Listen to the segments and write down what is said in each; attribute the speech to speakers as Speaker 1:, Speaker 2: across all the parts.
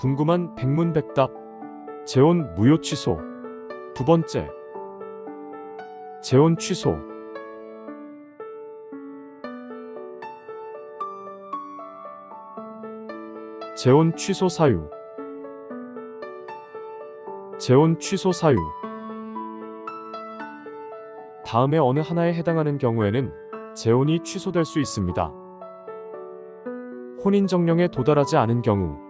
Speaker 1: 궁금한 백문백답. 재혼 무효 취소. 두 번째. 재혼 취소. 재혼 취소 사유. 재혼 취소 사유. 다음에 어느 하나에 해당하는 경우에는 재혼이 취소될 수 있습니다. 혼인 정령에 도달하지 않은 경우,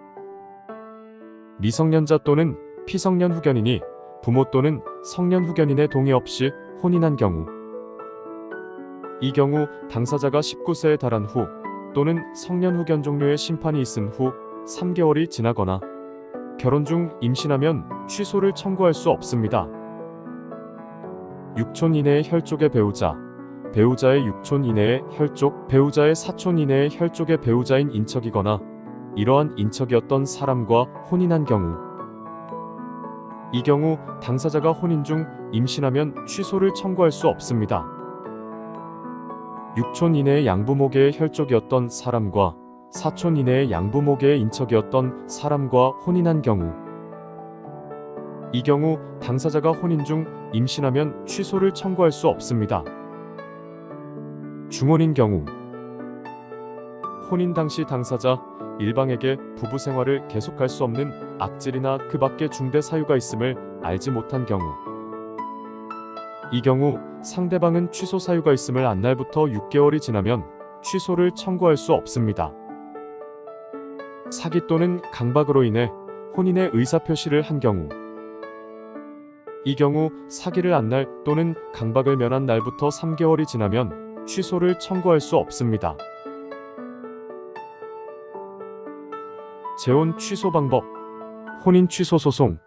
Speaker 1: 미성년자 또는 피성년 후견인이 부모 또는 성년 후견인의 동의 없이 혼인한 경우, 이 경우 당사자가 19세에 달한 후 또는 성년 후견 종료의 심판이 있은 후 3개월이 지나거나 결혼 중 임신하면 취소를 청구할 수 없습니다. 6촌 이내의 혈족의 배우자, 배우자의 6촌 이내의 혈족, 배우자의 4촌 이내의 혈족의 배우자인 인척이거나 이러한 인척이었던 사람과 혼인한 경우 이 경우 당사자가 혼인 중 임신하면 취소를 청구할 수 없습니다. 6촌 이내의 양부모계의 혈족이었던 사람과 4촌 이내의 양부모계의 인척이었던 사람과 혼인한 경우 이 경우 당사자가 혼인 중 임신하면 취소를 청구할 수 없습니다. 중혼인 경우 혼인 당시 당사자 일방에게 부부 생활을 계속할 수 없는 악질이나 그 밖의 중대 사유가 있음을 알지 못한 경우 이 경우 상대방은 취소 사유가 있음을 안 날부터 6개월이 지나면 취소를 청구할 수 없습니다. 사기 또는 강박으로 인해 혼인의 의사표시를 한 경우 이 경우 사기를 안 날 또는 강박을 면한 날부터 3개월이 지나면 취소를 청구할 수 없습니다. 재혼 취소 방법. 혼인 취소 소송.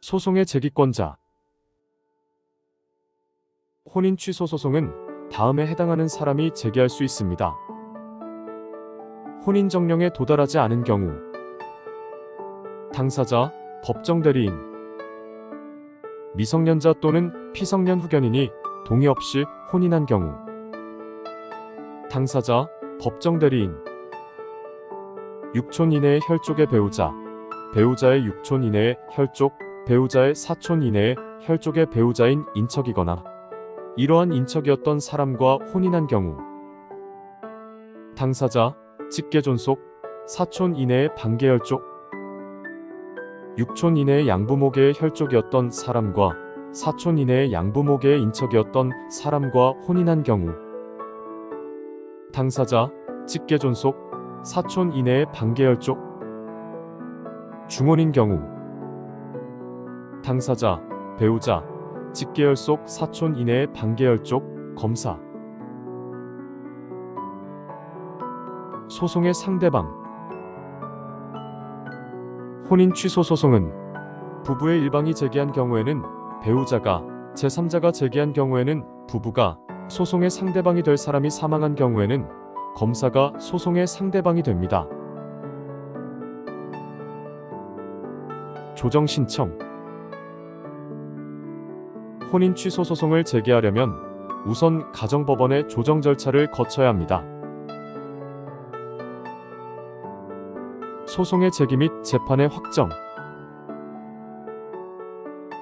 Speaker 1: 소송의 제기권자. 혼인 취소 소송은 다음에 해당하는 사람이 제기할 수 있습니다. 혼인 정령에 도달하지 않은 경우. 당사자, 법정 대리인. 미성년자 또는 피성년 후견인이 동의 없이 혼인한 경우. 당사자, 법정 대리인 6촌 이내의 혈족의 배우자, 배우자의 6촌 이내의 혈족, 배우자의 4촌 이내의 혈족의 배우자인 인척이거나. 이러한 인척이었던 사람과 혼인한 경우. 당사자, 직계존속, 4촌 이내의 반계혈족, 6촌 이내의 양부모계의 혈족이었던 사람과 4촌 이내의 양부모계의 인척이었던 사람과 혼인한 경우. 당사자, 직계존속, 4촌 이내의 반계혈족 중혼인 경우. 당사자, 배우자, 직계열 속 4촌 이내의 반계열 쪽 검사. 소송의 상대방. 혼인 취소 소송은 부부의 일방이 제기한 경우에는 배우자가 제3자가 제기한 경우에는 부부가 소송의 상대방이 될 사람이 사망한 경우에는 검사가 소송의 상대방이 됩니다. 조정 신청 혼인 취소 소송을 제기하려면 우선 가정법원의 조정 절차를 거쳐야 합니다. 소송의 제기 및 재판의 확정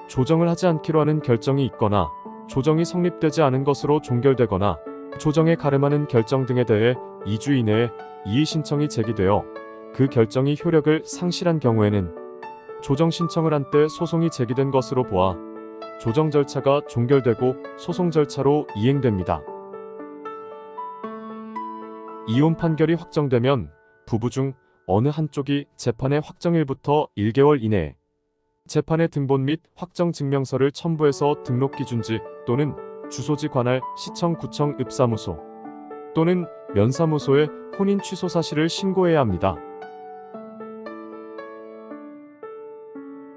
Speaker 1: 조정을 하지 않기로 하는 결정이 있거나 조정이 성립되지 않은 것으로 종결되거나 조정에 가름하는 결정 등에 대해 2주 이내에 이의 신청이 제기되어 그 결정이 효력을 상실한 경우에는 조정 신청을 한 때 소송이 제기된 것으로 보아 조정 절차가 종결되고 소송 절차로 이행됩니다. 이혼 판결이 확정되면 부부 중 어느 한쪽이 재판의 확정일부터 1개월 이내에 재판의 등본 및 확정 증명서를 첨부해서 등록 기준지 또는 주소지 관할 시청 구청 읍사무소 또는 면사무소에 혼인 취소 사실을 신고해야 합니다.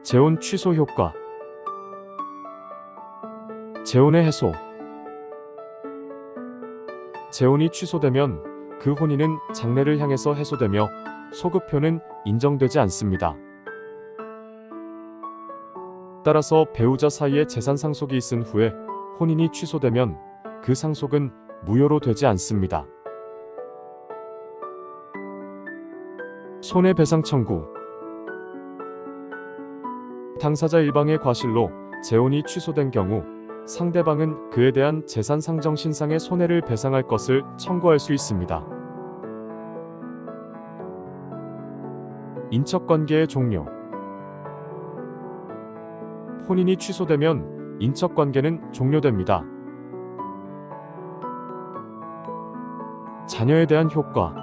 Speaker 1: 재혼 취소 효과 재혼의 해소 재혼이 취소되면 그 혼인은 장래를 향해서 해소되며 소급표는 인정되지 않습니다. 따라서 배우자 사이에 재산 상속이 있은 후에 혼인이 취소되면 그 상속은 무효로 되지 않습니다. 손해배상 청구 당사자 일방의 과실로 재혼이 취소된 경우 상대방은 그에 대한 재산 상정 신상의 손해를 배상할 것을 청구할 수 있습니다. 인척관계의 종료 혼인이 취소되면 인척 관계는 종료됩니다. 자녀에 대한 효과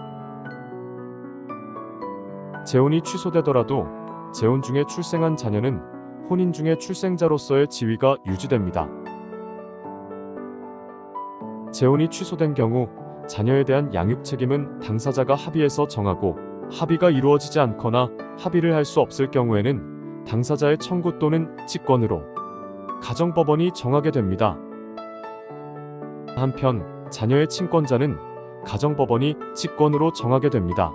Speaker 1: 재혼이 취소되더라도 재혼 중에 출생한 자녀는 혼인 중에 출생자로서의 지위가 유지됩니다. 재혼이 취소된 경우 자녀에 대한 양육 책임은 당사자가 합의해서 정하고 합의가 이루어지지 않거나 합의를 할 수 없을 경우에는 당사자의 청구 또는 직권으로 가정법원이 정하게 됩니다. 한편 자녀의 친권자는 가정법원이 직권으로 정하게 됩니다.